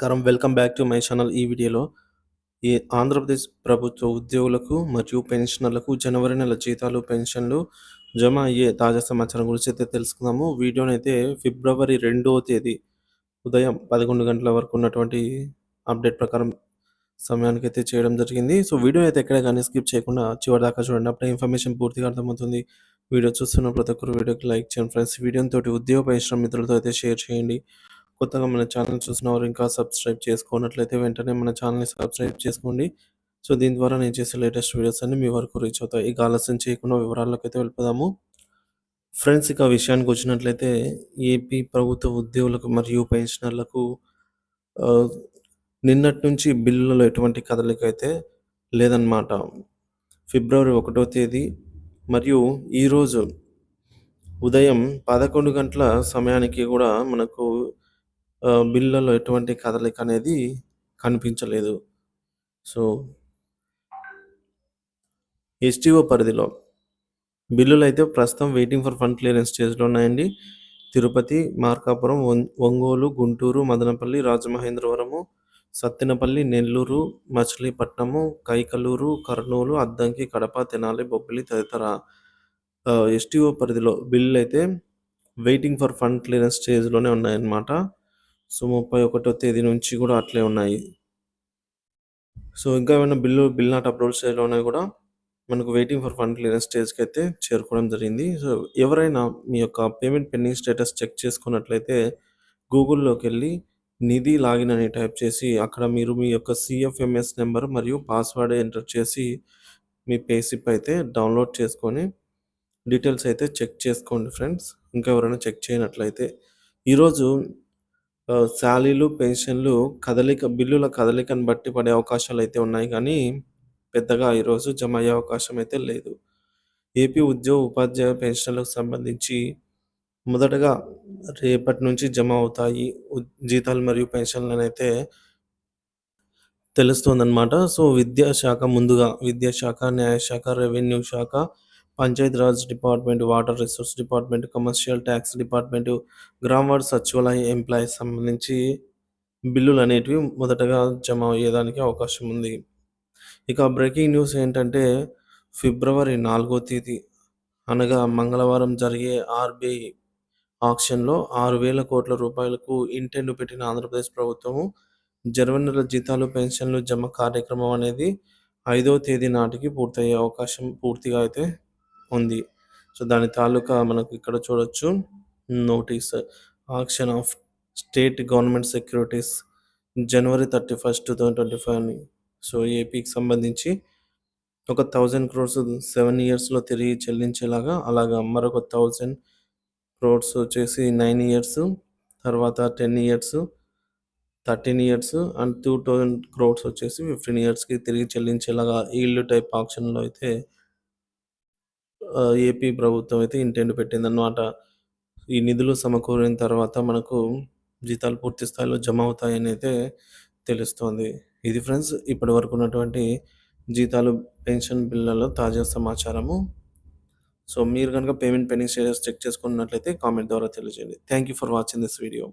నమస్కారం. Welcome back to my channel. ఈ వీడియోలో ఈ ఆంధ్రప్రదేశ్ ప్రభుత్వ ఉద్యోగులకు మరియు పెన్షనర్లకు జనవరి నెల జీతాలు, పెన్షన్లు జమ అయ్యే తాజా సమాచారం గురించి అయితే తెలుసుకుందాము. వీడియోనైతే ఫిబ్రవరి రెండవ తేదీ ఉదయం 11 గంటల వరకు ఉన్నటువంటి అప్డేట్ ప్రకారం సమయానికి అయితే చేయడం జరిగింది. సో, వీడియో అయితే ఎక్కడ కానీ స్కిప్ చేయకుండా చివరి దాకా చూడండి. అప్పుడే ఇన్ఫర్మేషన్ పూర్తిగా అర్థమవుతుంది. వీడియో చూస్తున్న ప్రతి ఒక్కరు వీడియోకి లైక్ చేయండి ఫ్రెండ్స్. వీడియోని తోటి ఉద్యోగ పెన్షన్ మిత్రులతో అయితే షేర్ చేయండి. కొత్తగా మన ఛానల్ చూసినవారు ఇంకా సబ్స్క్రైబ్ చేసుకున్నట్లయితే వెంటనే మన ఛానల్‌ని సబ్స్క్రైబ్ చేసుకోండి. సో, దీని ద్వారా నేను చేసే లేటెస్ట్ వీడియోస్ అన్ని మీ వరకు రీచ్ అవుతాయి. ఇక ఆలస్యం చేయకుండా వివరాల్లోకైతే వెళ్ళిపోదాము. ఫ్రెండ్స్ ఇక విషయానికి వచ్చినట్లయితే ఏపీ ప్రభుత్వ ఉద్యోగులకు మరియు పెన్షనర్లకు నిన్నటి నుంచి బిల్లులలో ఎటువంటి కదలిక అయితే లేదన్నమాట. ఫిబ్రవరి ఒకటో తేదీ మరియు ఈరోజు ఉదయం 11 గంటల సమయానికి కూడా మనకు బిల్లలో ఎటువంటి కదలిక అనేది కనిపించలేదు. సో ఎస్టీఓ పరిధిలో బిల్లులు అయితే ప్రస్తుతం వెయిటింగ్ ఫర్ ఫండ్ క్లియరెన్స్ స్టేజ్‌లో ఉన్నాయండి. తిరుపతి, మార్కాపురం, ఒంగోలు, గుంటూరు, మదనపల్లి, రాజమహేంద్రవరము, సత్తెనపల్లి, నెల్లూరు, మచిలీపట్నము, కైకలూరు, కర్నూలు, అద్దంకి, కడప, తెనాలి, బొబ్బిలి తదితర ఎస్టీఓ పరిధిలో అయితే వెయిటింగ్ ఫర్ ఫండ్ క్లియరెన్స్ స్టేజ్‌లోనే ఉన్నాయన్నమాట. సో, 31 తేదీ నుంచి కూడా అట్లే ఉన్నాయి. సో, ఇంకా ఏమైనా బిల్లు బిల్ నాట్ అప్రూవల్ స్టేజ్‌లో ఉన్నాయి కూడా మనకు వెయిటింగ్ ఫర్ ఫండ్ క్లియరెన్స్ స్టేజ్‌కి అయితే చేరుకోవడం జరిగింది. సో, ఎవరైనా మీ యొక్క పేమెంట్ పెండింగ్ స్టేటస్ చెక్ చేసుకున్నట్లయితే గూగుల్లోకి వెళ్ళి నిధి లాగిన్ అని టైప్ చేసి అక్కడ మీరు మీ యొక్క సిఎఫ్ఎంఎస్ నెంబర్ మరియు పాస్వర్డ్ ఎంటర్ చేసి మీ పేసిప్ అయితే డౌన్‌లోడ్ చేసుకొని డీటెయిల్స్ అయితే చెక్ చేసుకోండి ఫ్రెండ్స్. ఇంకా ఎవరైనా చెక్ చేయనట్లయితే. ఈరోజు శాలీలు పెన్షన్లు కదలిక బిల్లుల కదలికను బట్టి పడే అవకాశాలు అయితే ఉన్నాయి కానీ పెద్దగా ఈరోజు జమ అయ్యే అవకాశం అయితే లేదు. ఏపీ ఉద్యోగ, ఉపాధ్యాయ పెన్షన్‌లకు సంబంధించి మొదటగా రేపటి నుంచి జమ అవుతాయి. జీతాలు మరియు పెన్షన్లను అయితే తెలుస్తుందన్నమాట సో, విద్యాశాఖ ముందుగా విద్యాశాఖ, న్యాయశాఖ, రెవెన్యూ శాఖ, Panchayat Raj department, water resource department, commercial tax department, గ్రామ సచివాలయ ఎంప్లాయీస్ సంబంధించి బిల్లులు అనేటివి మొదటగా జమ అయ్యేదానికి అవకాశం ఉంది. ఇక బ్రేకింగ్ న్యూస్ ఏంటంటే ఫిబ్రవరి నాలుగో తేదీ అనగా మంగళవారం జరిగే ఆర్‌బీఐ ఆక్షన్‌లో ఆరు వేల కోట్ల రూపాయలకు ఇంటెండు పెట్టిన ఆంధ్రప్రదేశ్ ప్రభుత్వము జనవరి జీతాలు, పెన్షన్లు జమ కార్యక్రమం అనేది ఐదో తేదీ నాటికి పూర్తయ్యే అవకాశం పూర్తిగా అయితే ఉంది. సో, దాని తాలూకా మనకు ఇక్కడ చూడొచ్చు. Notice auction of state government securities January 31, 2025 అని. సో, ఏపీకి సంబంధించి ఒక థౌజండ్ క్రోర్స్ సెవెన్ ఇయర్స్‌లో తిరిగి చెల్లించేలాగా అలాగా మరొక థౌజండ్ క్రోర్స్ వచ్చేసి నైన్ ఇయర్స్ తర్వాత 10 ఇయర్స్, 13 ఇయర్స్ అండ్ 2000 క్రోర్స్ వచ్చేసి 15 ఇయర్స్‌కి తిరిగి చెల్లించేలాగా ఈల్డ్ టైప్ ఆప్షన్లో అయితే ఏపీ ప్రభుత్వం అయితే ఇంటెండ్ పెట్టిందన్నమాట. ఈ నిధులు సమకూరిన తర్వాత మనకు జీతాలు పూర్తి స్థాయిలో జమ అవుతాయని అయితే తెలుస్తోంది. ఇది ఫ్రెండ్స్ ఇప్పటి వరకు ఉన్నటువంటి జీతాలు, పెన్షన్ బిల్లలో తాజా సమాచారము. సో, మీరు కనుక పేమెంట్ పెండింగ్ స్టేటస్ చెక్ చేసుకున్నట్లయితే కామెంట్ ద్వారా తెలియజేయండి. Thank you for watching this video.